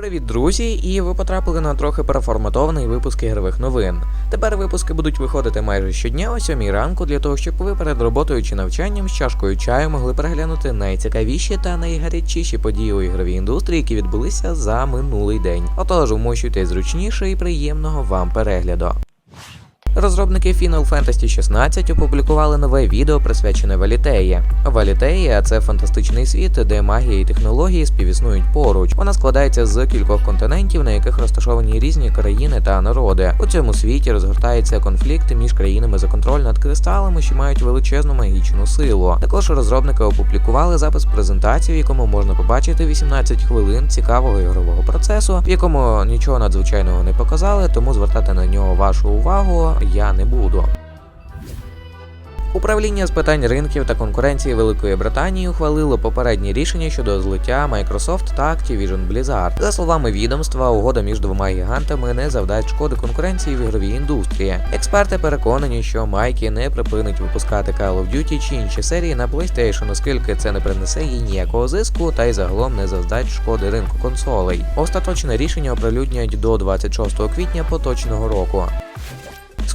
Привіт, друзі! І ви потрапили на трохи переформатований випуск ігрових новин. Тепер випуски будуть виходити майже щодня о 7 ранку для того, щоб ви перед роботою чи навчанням з чашкою чаю могли переглянути найцікавіші та найгарячіші події у ігровій індустрії, які відбулися за минулий день. Отож, умощуйте зручніше і приємного вам перегляду. Розробники Final Fantasy 16 опублікували нове відео, присвячене Валітеї. Валітея це фантастичний світ, де магія і технології співіснують поруч. Вона складається з кількох континентів, на яких розташовані різні країни та народи. У цьому світі розгортається конфлікт між країнами за контроль над кристалами, що мають величезну магічну силу. Також розробники опублікували запис презентації, в якому можна побачити 18 хвилин цікавого ігрового процесу, в якому нічого надзвичайного не показали, тому звертати на нього вашу увагу я не буду. Управління з питань ринків та конкуренції Великої Британії ухвалило попереднє рішення щодо злиття Microsoft та Activision Blizzard. За словами відомства, угода між двома гігантами не завдасть шкоди конкуренції в ігровій індустрії. Експерти переконані, що Майкі не припинить випускати Call of Duty чи інші серії на PlayStation, оскільки це не принесе їй ніякого зиску та й загалом не завдасть шкоди ринку консолей. Остаточне рішення оприлюднять до 26 квітня поточного року.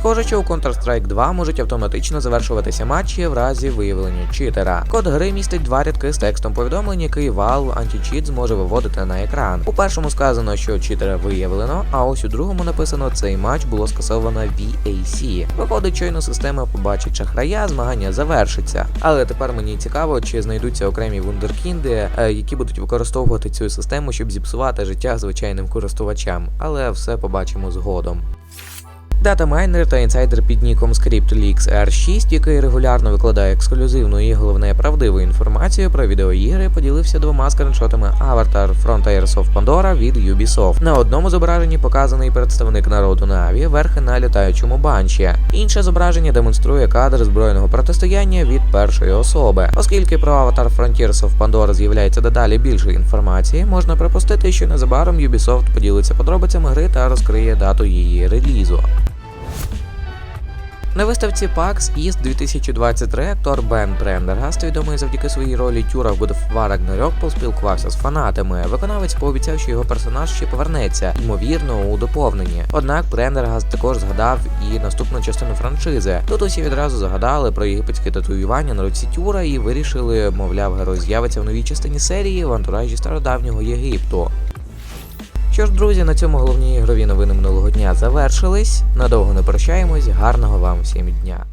Схоже, що у Counter-Strike 2 можуть автоматично завершуватися матчі в разі виявлення читера. Код гри містить два рядки з текстом повідомлень, який Valve Anti-Cheat зможе виводити на екран. У першому сказано, що читера виявлено, а ось у другому написано, цей матч було скасовано VAC. Виходить, щойно система побачить шахрая, змагання завершиться. Але тепер мені цікаво, чи знайдуться окремі вундеркінди, е, які будуть використовувати цю систему, щоб зіпсувати життя звичайним користувачам. Але все побачимо згодом. Датамайнер та інсайдер під ніком ScriptLeaks R6, який регулярно викладає ексклюзивну і головне правдиву інформацію про відеоігри, поділився двома скріншотами Avatar Frontiers of Pandora від Ubisoft. На одному зображенні показаний представник народу Наві, верхи на літаючому банші. Інше зображення демонструє кадр збройного протистояння від першої особи. Оскільки про Avatar Frontiers of Pandora з'являється дедалі більше інформації, можна припустити, що незабаром Ubisoft поділиться подробицями гри та розкриє дату її релізу. На виставці PAX East 2023 актор Бен Прендергаст, відомий завдяки своїй ролі Тюра в God of поспілкувався з фанатами. Виконавець пообіцяв, що його персонаж ще повернеться, ймовірно, у доповненні. Однак Прендергаст також згадав і наступну частину франшизи. Тут усі відразу згадали про єгипетське татуювання на руці Тюра і вирішили, мовляв, герой з'явиться в новій частині серії в антуражі стародавнього Єгипту. Що ж, друзі, на цьому головні ігрові новини минулого дня завершились. Надовго не прощаємось. Гарного вам всім дня.